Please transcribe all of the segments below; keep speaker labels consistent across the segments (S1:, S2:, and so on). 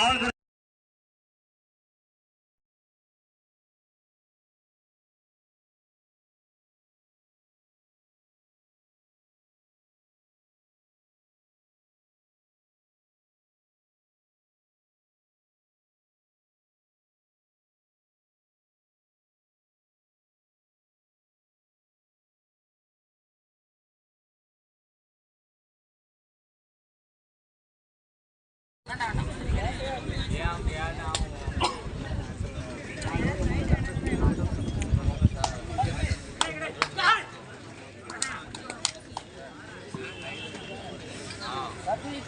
S1: அவருக்கு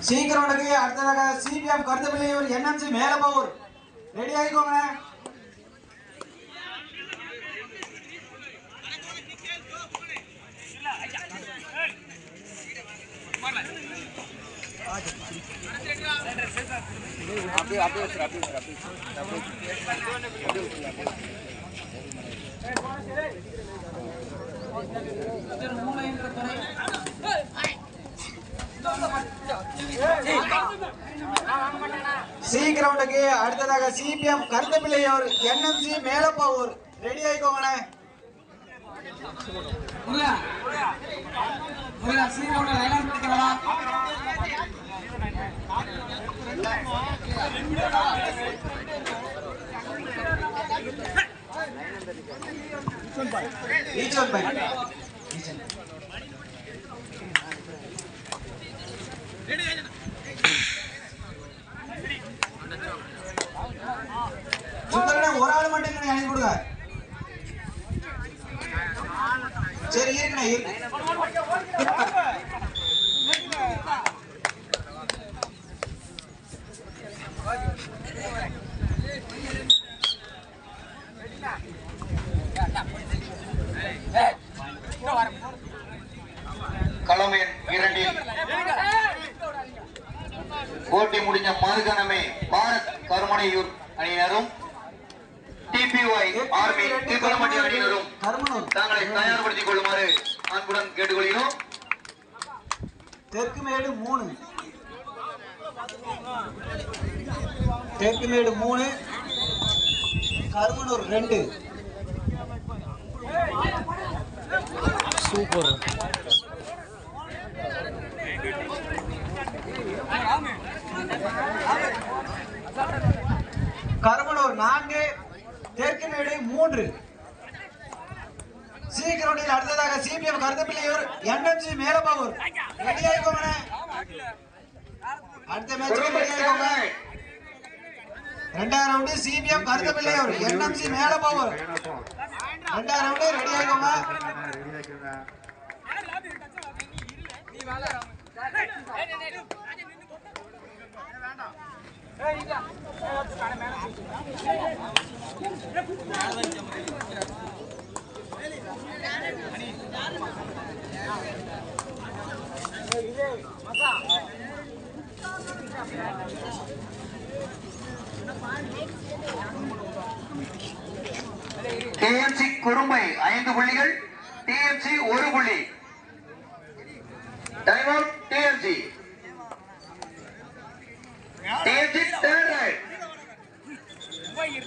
S1: சீக்கிரம் உனக்கு அடுத்ததாக CPM Karuthapillaiyur NMC Melapur ready ஆகிக்கோங்க சீக்கிரம் உனக்கு அடுத்ததாக CPM Karuthapillaiyur NMC Melapur ready ஆகிக்கோங்கண்ணே
S2: Muruga Muruga சீக்கிரம் லைனா பிடிக்கிறவா
S1: ஈச் ஒரு ஆள் மட்டும் இங்கே கொடுங்க. சரி
S3: போட்டி முடிஞ்ச மறுகணமே பாரத் கருமனையூர் அணியினரும் டிபிஒய் ஆர்மி திருப்பரமட்டி அணியினரும் தங்களை தயார்படுத்திக் கொள்ளுமாறு அன்புடன் கேட்டுக்கொள்கிறோம்.
S1: தெற்கு மேடு மூணு. தெற்கு மேடு மூணு. கருமனூர் ரெண்டு. கருமனூர் நான்கு தெற்கு மேடு மூன்று. சீக்கிரம் அடுத்ததாக CPM Karuthapillaiyur NMC Melapavur. Ready ஆயிக்கோங்க அடுத்த மேட்ச் ரெடி ஆயிக்கோங்க. ரெண்டாயிரம் round CPM Karuthapillaiyur NMC Melapavur. ரெண்டாயிரம் ரவுண்டு ரெடி ஆயிக்கோங்க.
S3: டிஎம்சி குறும்பை ஐந்து புள்ளிகள் டிஎம்சி ஒரு புள்ளி. Time TMC third right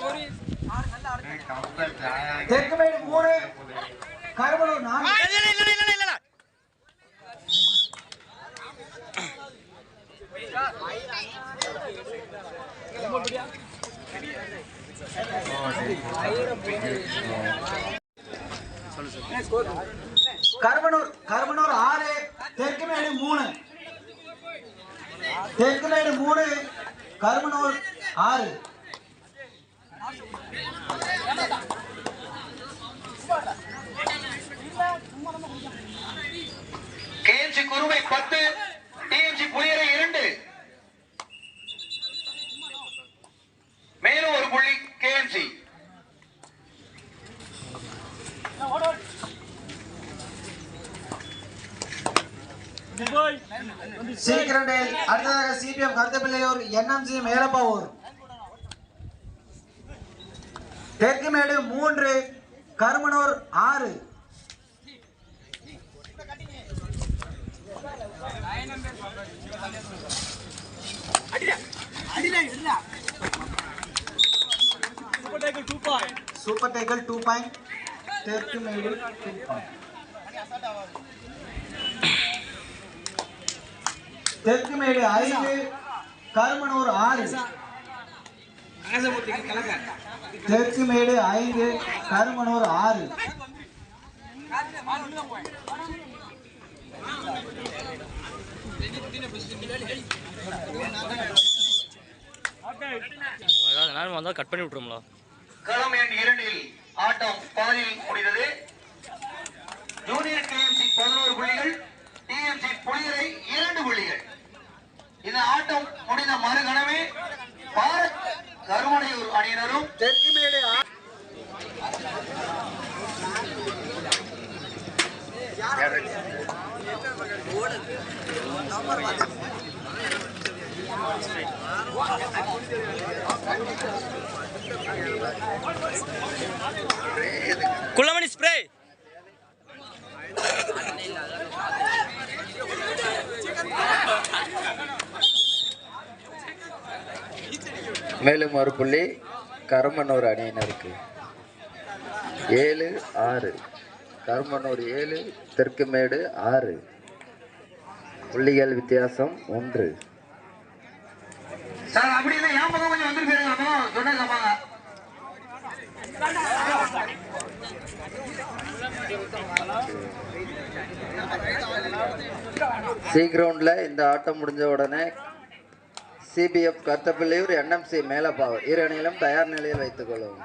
S1: third right தெற்கு மேடு மூணு கருமனூர் நான்கு கருமனூர் கருமனூர் ஆறு தெற்கு மேடு மூணு. தெற்கு மேடு மூணு கருமனூர் ஆறு.
S3: கேஎம்சி குருவை பத்து டிஎம்சி புளியரை இரண்டு. மேலும் ஒரு புள்ளி கேஎம்சி.
S1: சீக்கிரம் அடுத்ததாக சிபிஎம் கருத்தப்பிள்ளையூர் என்எம்சி மேலப்பாவூர். தெற்குமேடு மூன்று கருமனூர் ஆறு. Super tiger two point. Therkumedu two point. Therkumedu ஐந்து கருமனூர் ஆறு.
S2: ஆசைப்பட்டு கலக்க
S1: தெற்குமேடு ஐந்து கருமனூர் ஆறு.
S4: நேரம் வந்தால் கட் பண்ணி விட்ருங்களா
S3: களம் எண் இரண்டில் ஆட்டம் பாதியில் முடிந்தது. ஜூனியர் டிஎம்சி பதினோரு புள்ளிகள் டிஎம்சி புலிகளை இரண்டு புள்ளிகள். இந்த ஆட்டம் முடிந்த மறுகணமே பாரத் கருமனையூர் அணியினரும்
S1: தெற்குமேடு ஆ-
S4: குள்ளமணி
S5: மேலும் ஒரு புள்ளி கருமனூர் அணியினருக்கு ஏழு ஆறு. கருமனூர் ஏழு தெற்குமேடு ஆறு. புள்ளிகள் வித்தியாசம் ஒன்று.
S3: சார் அப்படி இல்லை என் பக்கம் கொஞ்சம்
S5: சி கிரவுண்டில் இந்த ஆட்டம் முடிஞ்ச உடனே சிபிஎஃப் கத்தப்பிள்ளையூர் என்எம்சி மேலப்பாவர். இரு அணிகளும் தயார் நிலையில் வைத்துக் கொள்ளவும்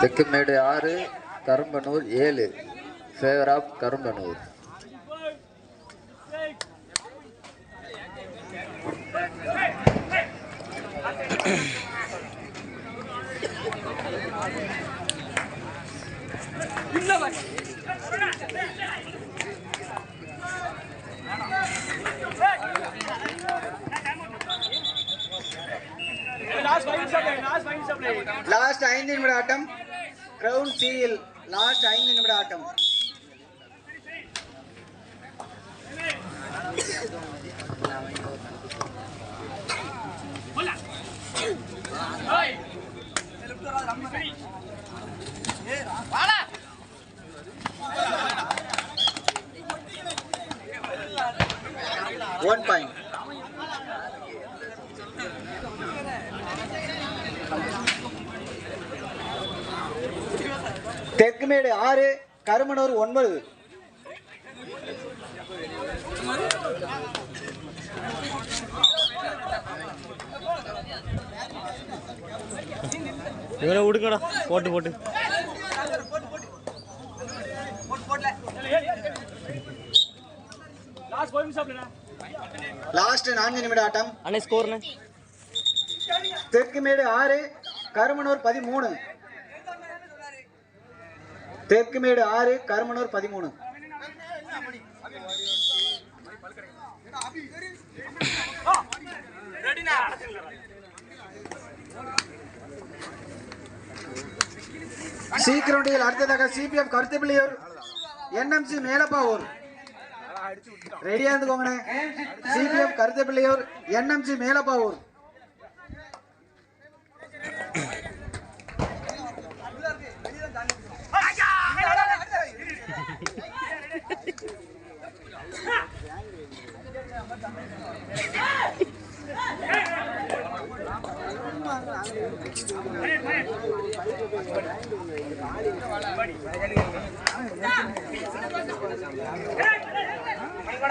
S5: தெற்குமேடு ஆறு கரும்பனூர் ஏழு. Favour of Karumbanur.
S1: லாஸ்ட் ஐந்து நிமிட ஆட்டம். கிரவுண்ட் சியில் லாஸ்ட் ஐந்து நிமிட ஆட்டம். ஒன் பாயிண்ட் தெற்குமேடு ஆறு கருமனூர் ஒன்பது.
S4: இவனை விடுங்கடா போட்டு போட்டு.
S1: லாஸ்ட் நான்கு நிமிட ஆட்டம்.
S4: அண்ணே ஸ்கோர்ண்ணே
S1: தெற்குமேடு ஆறு கருமனூர் பதிமூணு. தெற்குமேடு ஆறு கருமனூர் பதிமூணு. சீக்கிரண்டியில் அடுத்ததாக சிபிஎம் கருத்துப்பிள்ளையூர் என்எம்சி மேலப்பாவூர் ரெடியா இருந்துக்கோங்கண்ணே. CPM Karuthapillaiyur NMC Melapavur. Hey! ஆ